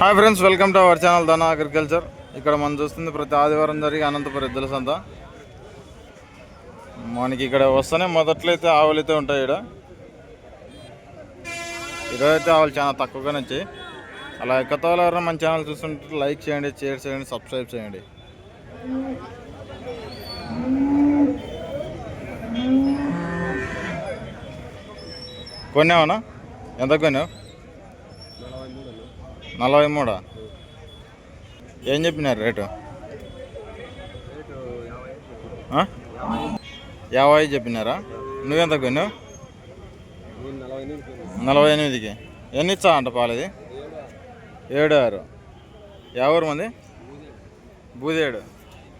Hi friends welcome to our channel Dhana agriculture ఇక్కడ మనం చూస్తుంది ప్రతి ఆదివారం జరిగే అనంతపురం ఎద్దుల సంత. మనకి ఇక్కడ వస్తేనే మొదట్లో అయితే ఆవులు అయితే ఉంటాయి ఇక్కడ ఈరోజు అయితే ఆవులు చాలా తక్కువగానే వచ్చాయి అలా ఎక్కతో ఎవరైనా మన ఛానల్ చూస్తుంటే లైక్ చేయండి షేర్ చేయండి సబ్స్క్రైబ్ చేయండి. కొన్నావనా ఎంత కొన్నావు? నలభై మూడా? ఏం చెప్పినారు రేటు? యాభై చెప్పినారా? నువ్వెంత కొన్నావు? నలభై ఎనిమిదికి. ఎన్ని ఇచ్చా అంట పాలది? ఏడు ఆరు. ఎవరు మంది? బూదేడు.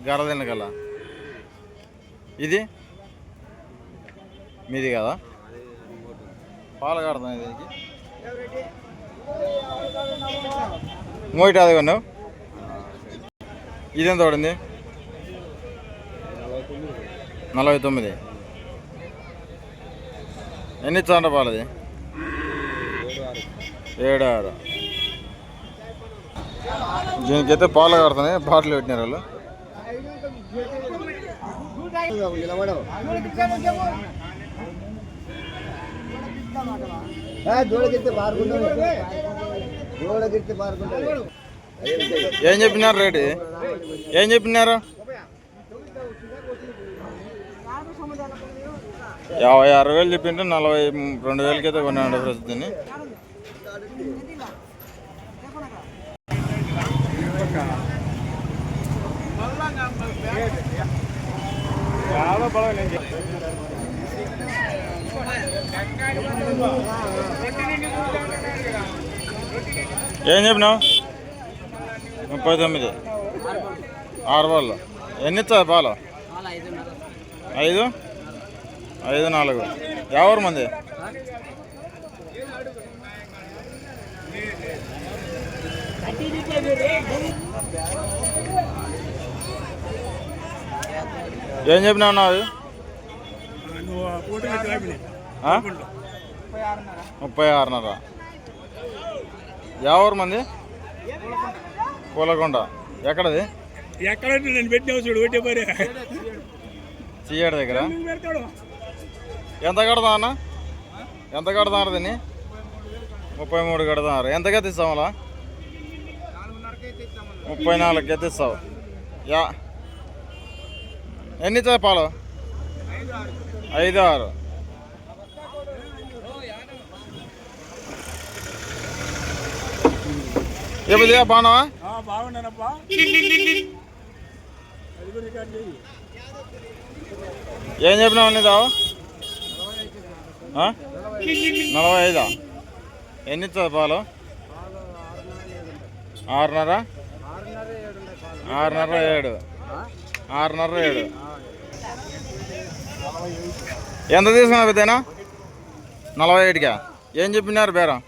గరదిన కల్లా. ఇది? మీది కదా? పాలు కడతాం దీనికి ఇంకోటి అది కొన్నావు ఇదెంత పడింది? నలభై తొమ్మిది. ఎన్ని ఇచ్చా పాలది ఏడు ఆరు దీనికైతే పాలు కడుతున్నాయి బాటిల్ పెట్టినారు వాళ్ళు. పారుకుంటాడు పారుకుంటాడు ఏం చెప్పినారు రేటు? ఏం చెప్పినారు? యాభై ఆరు వేలు చెప్పింటే నలభై రెండు వేలకి అయితే కొన్నాడు ప్రస్తుతాన్ని. ఏం చెప్పినావు? ముప్పై తొమ్మిది. ఆరు బాళ్ళు. ఎన్ని ఇచ్చా పాలు? ఐదు. ఐదు నాలుగు. ఎవరు మంది? ఏం చెప్పినావు నావి ముప్పై ఆరున్నర. ఎవరు మంది? పూలకొండ. ఎక్కడది? ఎక్కడంటే నేను పెట్టినావు చూడు పెట్టే పరే చీయాడ దగ్గర. ఎంత కడతా అన్న? ఎంత కడతారు దీన్ని? ముప్పై మూడు కడతారు ఎంతగా తీస్తాం అలా? ముప్పై నాలుగుకి ఎత్తిస్తావు యా. ఎన్ని పాలు? ఐదు ఆరు ఎప్పుడు బాగున్నావా? బాగున్నానప్పా ఏం చెప్పినావు నీ దావు ఆ? నలభై ఐదా? ఎన్ని ఇస్తుంది పాలు? ఆరున్నర? ఆరున్నర ఏడు. ఆరున్నర ఏడు. ఎంత తీసుకున్నా పెద్దనా నలభై ఏడుగా ఏం చెప్పినారు బేరం?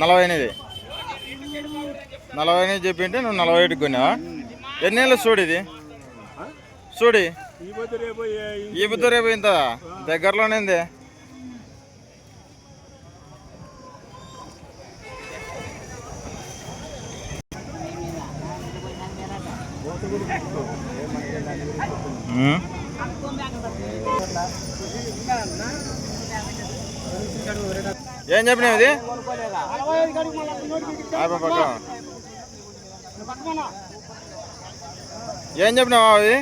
నలభై ఎనిమిది. నలభై ఎనిమిది చెప్పింటే నువ్వు నలభై ఏడుకి కొన్నావా? ఎన్ని చూడు ఇది? చూడి ఈ పొద్దు రేపు బుద్ధ రేపు ఇంత? దగ్గరలోనే ఉంది. ఉమ్. ఏం చెప్పినావు ఇది? ఏం చెప్పినావు అది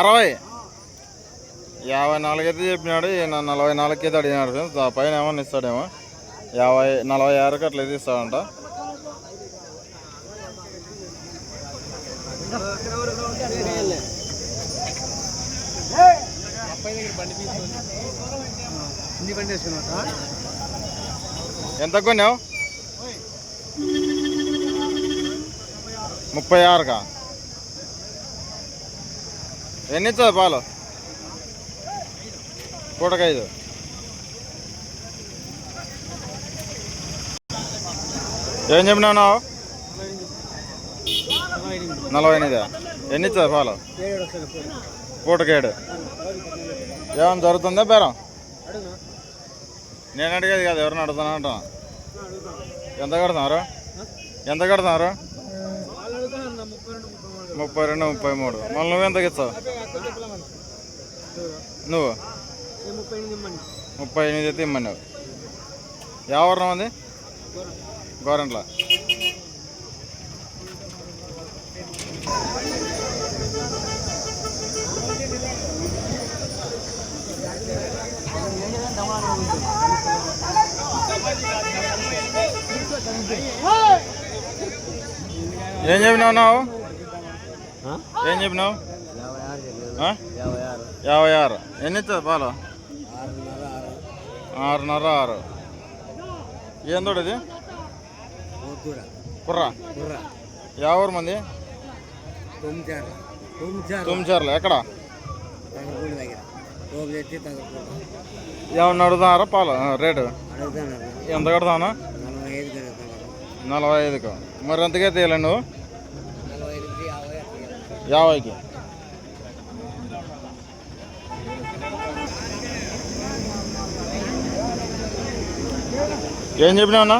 అరవై. యాభై నాలుగు అయితే చెప్పినాడు నలభై నాలుగు అయితే అడిగినాడు పైన ఏమన్నా ఇస్తాడేమో. యాభై నలభై ఆరుకి అయితే ఇస్తాడంట ఎంత కొన్నావు? ముప్పై ఆరుకా? ఎన్ని ఇస్తుంది పాలు? పూటకైదు ఏం చెప్పినావు? నలభై ఎనిమిది. ఎన్ని ఇస్తుంది పాలు? పూటకేడు. ఏమైనా జరుగుతుందా బేరం? నేను అడిగేది కాదు ఎవరిని అడుగుతున్నా అంటున్నా ఎంత కడుతున్నారు? ఎంత కడుతున్నారు? ముప్పై రెండు ముప్పై మూడు. మళ్ళీ నువ్వు ఎంతకి ఇస్తావు? నువ్వు? ముప్పై ఎనిమిది అయితే ఇమ్మన్నావు ఎవరు మంది గోరంట్ల. ఏం చెప్పినావు? నువ్వు ఏం చెప్పినావు? యాభై ఆరు ఎన్ని ఇస్తుంది పాలు? ఆరున్నర ఆరు. ఏం తోడు ఇది? పోతురా కుర్రా ఎవరు మంది తుమ్చర్లు ఎక్కడ? ఏమన్నా అడుగుతున్నారా పాలు? రేటు? ఎంత కడతాను? నలభై ఐదుకు మరి ఎంతకే తీయాలి నువ్వు? యాభైకి ఏం చెప్పినావు అన్న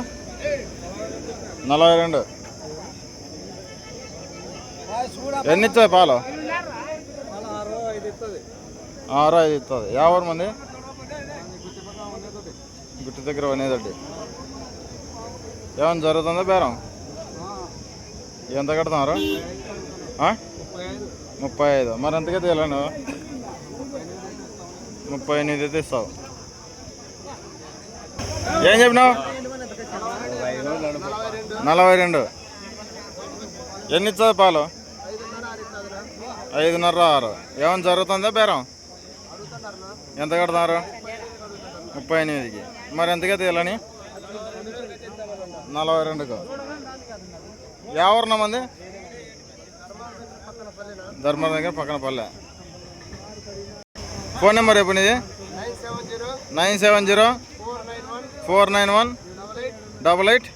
నలభై రెండు ఎన్ని ఇస్తాయి పాలు ఆరు ఐదు ఇస్తుంది యాభై మంది గుట్టి దగ్గర అనేదండి ఏమైనా జరుగుతుందా బేరం ఎంత కడుతున్నారు ఆ? ముప్పై ఐదు. మరి ఎంతకే తీయాలి నువ్వు? ముప్పై ఎనిమిది అయితే ఇస్తావు. ఏం చెప్పినావు? నలభై రెండు. ఎన్ని ఇస్తుంది పాలు? ఐదున్నర ఆరు. ఏమైనా జరుగుతుందా బేరం? ఎంత కడతారు ముప్పై ఎనిమిదికి. మరి ఎంతకే తీయాలని నలభై రెండుకు. ఎవరున్నా మంది? ధర్మం దగ్గర పక్కన పల్లె. ఫోన్ నెంబర్ చెప్పు నీది nine seven zero nine seven zero four nine one double eight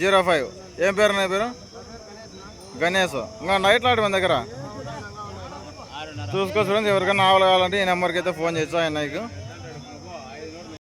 zero five. ఏం పేరు నా పేరు? గణేష్. ఇంకా నైట్ లాంటి మన దగ్గర? చూసుకోవచ్చు ఎవరికైనా ఆవులు కావాలంటే ఈ నెంబర్కి అయితే ఫోన్ చేస్తా ఆయన నీకు